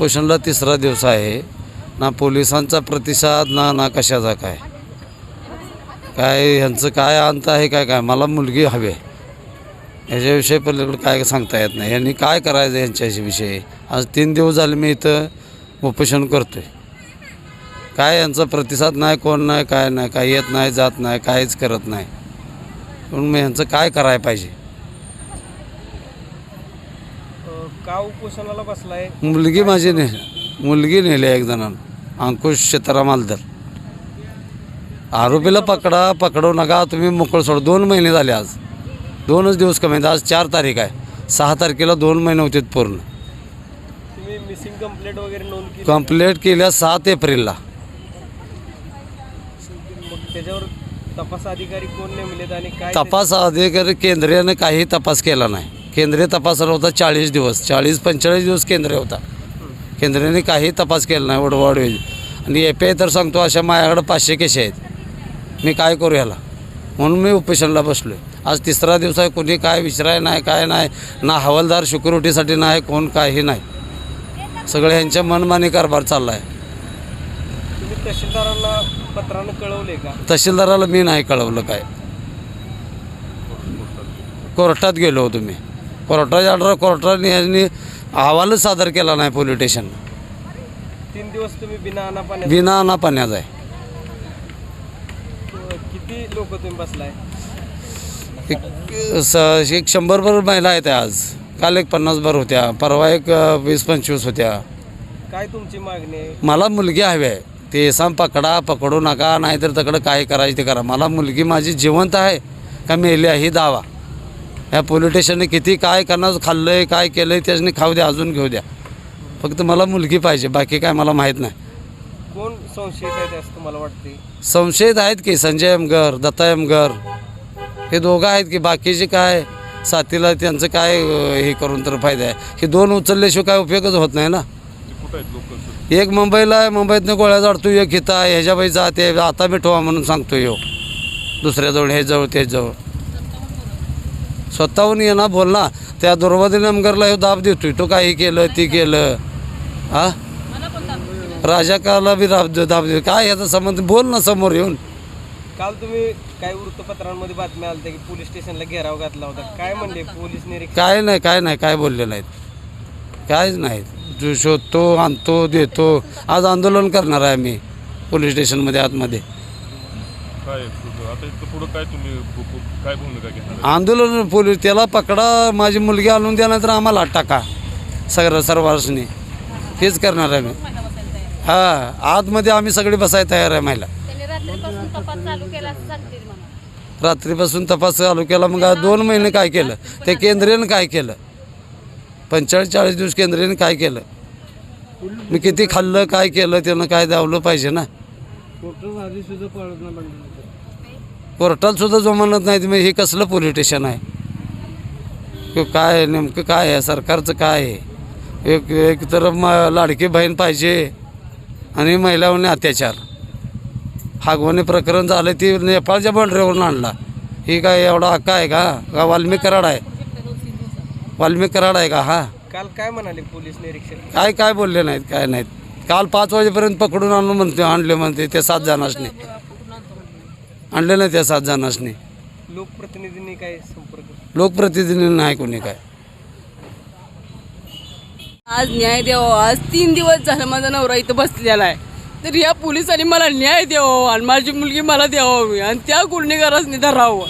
उपोषणला तिसरा दिवस आहे. ना पोलिसांचा प्रतिसाद ना ना कशाचा काय? काय ह्यांचं काय अंत आहे काय काय? मला मुलगी हवी आहे. ह्याच्याविषयी पलीकडे काय सांगता येत नाही. यांनी काय करायचं यांच्याविषयी आज तीन दिवस झाले मी इथं उपोषण करतो आहे काय यांचा प्रतिसाद नाही कोण नाही काय नाही काय येत नाही जात नाही काहीच करत नाही. म्हणून मग ह्यांचं काय करायला पाहिजे अ, का उपोषणाला बसलाय? मुलगी माझी ने मुलगी नेली एक जणांना. अंकुश सीताराम मालदर आरोपीला पकडा पकडू नका तुम्ही मोकळ सोड. दोन महिने झाले आज. दोनच दिवस कमी आज चार तारीख आहे. सहा तारखेला दोन महिने होते पूर्ण. तुम्ही मिसिंग कंप्लेंट वगैरे नोंद केली? कंप्लेंट केल्या सात एप्रिलला. मग त्याच्यावर तपास अधिकारी कोण नेमलेत आणि काय तपास अधिकारी केंद्रीयने काही तपास केला नाही. केंद्रीय तपासाला होता चाळीस दिवस. चाळीस पंचेचाळीस दिवस केंद्रीय होता. केंद्राने काही तपास केला नाही वडवाडवे आणि ए पी आय तर सांगतो अशा माझ्याकडे पाचशे केसे आहेत. मी काय करू ह्याला? म्हणून मी उपोषणला बसलो आज तिसरा दिवस आहे कोणी काय विचाराय नाही काय नाही ना हवालदार सिक्युरिटीसाठी नाही कोण काही नाही. सगळे ह्यांच्या मनमानी कारभार चालला आहे पत्रानं कळवले का? तहसीलदाराला मी नाही कळवलं काय. कोर्टात गेलो होतो मी. कोर्टाच्या ऑर्डर कोर्टाने यांनी अहवालच सादर केला नाही पोलीस स्टेशन. तीन दिवस तुम्ही बिना अनापाण्यात बिना आहे. किती लोक तुम्ही बसलाय? एक स एक शंभरभर महिला आहेत आज. काल एक पन्नासभर होत्या परवा एक अ, वीस पंचवीस होत्या. काय तुमची मागणी आहे? मला मुलगी हवी आहे. ते सांग पकडा पकडू नका नाहीतर तकडं काय करायचं ते करा. मला मुलगी माझी जिवंत आहे का मेली आहे ही दावा. ह्या पोलीस स्टेशनने किती काय करणार खाल्लं आहे काय केलं आहे त्याच्याने खाऊ द्या अजून घेऊ द्या. फक्त मला मुलगी पाहिजे बाकी काय मला माहीत नाही. कोण संशयित आहे असं तुम्हाला वाटते संशयित आहेत की संजय एमगर दत्ता एमगर हे दोघं आहेत की बाकीचे काय? साथीला त्यांचं काय अं, हे करून तर फायदा आहे. हे दोन उचलल्याशिवाय काय उपयोगच होत नाही ना. एक मुंबईला आहे मुंबईतनं गोळ्या जाडतो एक इथं आहे ह्याच्या बाई जाते आता मिठवा म्हणून सांगतो यो. दुसऱ्याजवळ हे जवळ ते जवळ स्वतःहून ये ना बोल ना. त्या दुर्वादी एमगरला हे दाब देतोय. तो काही केलं ती केलं. हा? राजाकाला बी दाब दाब देतो काय याचा संबंध? बोल ना समोर येऊन. काल तुम्ही काय वृत्तपत्रांमध्ये बातम्या आल्या की पोलीस स्टेशनला घेराव घातला होता. काय म्हणले पोलीस निरीक्षक? काय नाही काय नाही काय बोलले नाहीत. काहीच नाही जो शोधतो आणतो देतो. आज आंदोलन करणार आहे मी पोलीस स्टेशनमध्ये आतमध्ये. काय आता इथं पुढं काय तुम्ही भू- भू- काय भूमिका घेणार आंदोलन पोलीस त्याला पकडा माझी मुलगी आणून द्या तर आम्हाला टाका. सगळं सर्वांनी हेच करणार आहे मी. हां आतमध्ये आम्ही सगळे बसायला तयार आहे महिला. त्यांनी रात्रीपासून तपास चालू केला असं सांगतील मला. रात्रीपासून तपास चालू केला मग आज दोन महिने काय केलं? ते केंद्रीयनं काय केलं? पंचेचाळीस चाळीस दिवस केंद्रीयनं काय केलं? मी किती खाल्लं काय केलं त्यानं काय द्यावलं पाहिजे ना? सुद्धा नाही मग हे कसलं पोलीस स्टेशन आहे? काय आहे, नेमकं काय आहे? सरकारचं काय आहे? एक एक तर म लाडकी बहीण पाहिजे आणि महिलांनी अत्याचार. हागवणे प्रकरण झालं ती नेपाळच्या बांढऱ्यावरून आणला. ही काय एवढा हक्का आहे का? का वाल्मिक कराड आहे? वाल्मिक कराड आहे का? हा. काल काय म्हणाले पोलीस निरीक्षक? काय काय बोलले नाहीत काय नाहीत. काल पाच वाजेपर्यंत पकडून आणून म्हणते आणले म्हणते ते सात जणांनी आणले नाही त्या सात जणांनी लोकप्रतिनिधींनी काय संपर्क? लोकप्रतिनिधी नाही कोणी काय. आज न्याय द्यावा. आज तीन दिवस झालं माझा नवरा इथं बसलेला आहे. तर या पोलिसांनी मला न्याय द्यावा आणि माझी मुलगी मला द्यावी आणि त्या गुन्हेगारांनी धरावं.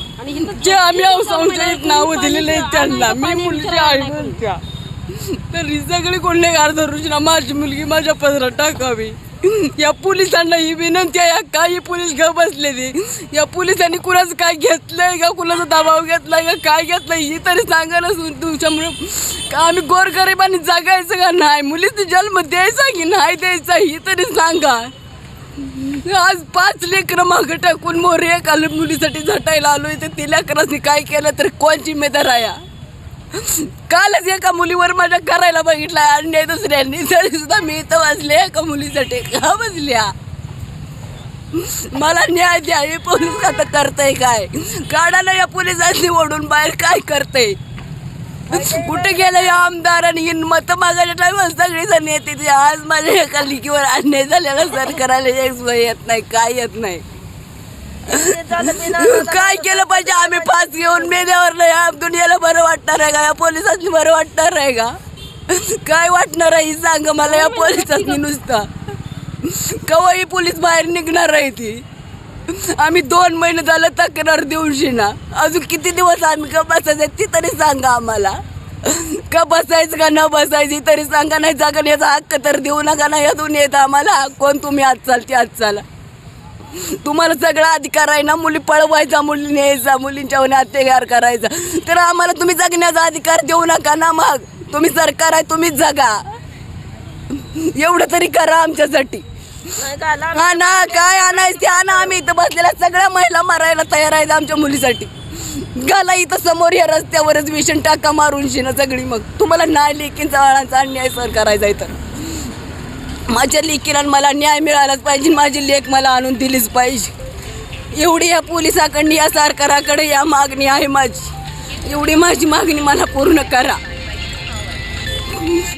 जे आम्ही संशयित नावं दिलेले आहेत त्यांना. मी मुलगी आई म्हणत्या. तर ही सगळी गुन्हेगार धरून ना माझी मुलगी माझ्या पदरात टाकावी. या पोलिसांना ही विनंती आहे या काही पोलीस घ बसले ते या पोलिसांनी कुणाचं काय घेतलंय का कुणाचा दबाव घेतलाय का काय घेतलंय ही तरी सांगा ना तुमच्यामुळे. का आम्ही गोरगरिबांनी जगायचं का नाही? मुलीचा जन्म द्यायचा की नाही द्यायचा ही तरी सांगा. आज पाच लेकरं मागं टाकून मोरे एका मुलीसाठी झटायला आलोय तर ते लेकरांनी काय केलं तर कोण जिम्मेदार आहे? कालच एका मुलीवर माझ्या करायला बघितला अन्याय दुसऱ्यांनी. तरी सुद्धा मी इथं वाचले एका मुलीसाठी. का बसल्या? मला न्याय द्या हे पोलीस आता करतय काय? काढायला या पोलिसांनी ओढून बाहेर काय करतय? कुठे गेलं या आमदारांनी इन मत मागायच्या टायमाला सगळी जण येते आज माझ्या एका लिकीवर अन्याय झालेला सर करायला येत नाही काय येत नाही. काय केलं पाहिजे? आम्ही फास घेऊन मेल्यावर नाही या दुनियाला बरं वाटणार आहे का? या पोलिसांनी बरं वाटणार आहे का? काय वाटणार आहे? सांग मला या पोलिसांनी नुसतं. कवाही पोलीस बाहेर निघणार आहे ती. आम्ही दोन महिने झालं तक्रार देऊन ना. अजून किती दिवस आम्ही का बसायचं ती तरी सांगा आम्हाला. का बसायचं का न बसायची तरी सांगा नाही जागा याचा हक्क तर देऊ नका ना यातून येत आम्हाला. कोण तुम्ही आज चालते आज चाला. तुम्हाला सगळा अधिकार आहे ना मुली पळवायचा मुली न्यायचा मुलींच्या अत्याचार करायचा. तर आम्हाला तुम्ही जगण्याचा अधिकार देऊ नका ना मग. तुम्ही सरकार आहे तुम्हीच जगा. एवढं तरी करा आमच्यासाठी. हा ना काय आणायचं आणा आम्ही. इथं बसलेल्या सगळ्या महिला मारायला तयार आहेत आमच्या मुलीसाठी. घाला इथं समोर या रस्त्यावरच विषण टाका मारून शिना सगळी मग. तुम्हाला ना लेकींचा वाळांचा अन्याय सर करायचा आहे तर माझ्या लेकीला मला न्याय मिळालाच पाहिजे. माझी लेख मला आणून दिलीच पाहिजे. एवढी या पोलिसाकडनी या सरकाराकडे या मागणी आहे माझी. एवढी माझी मागणी मला पूर्ण करा.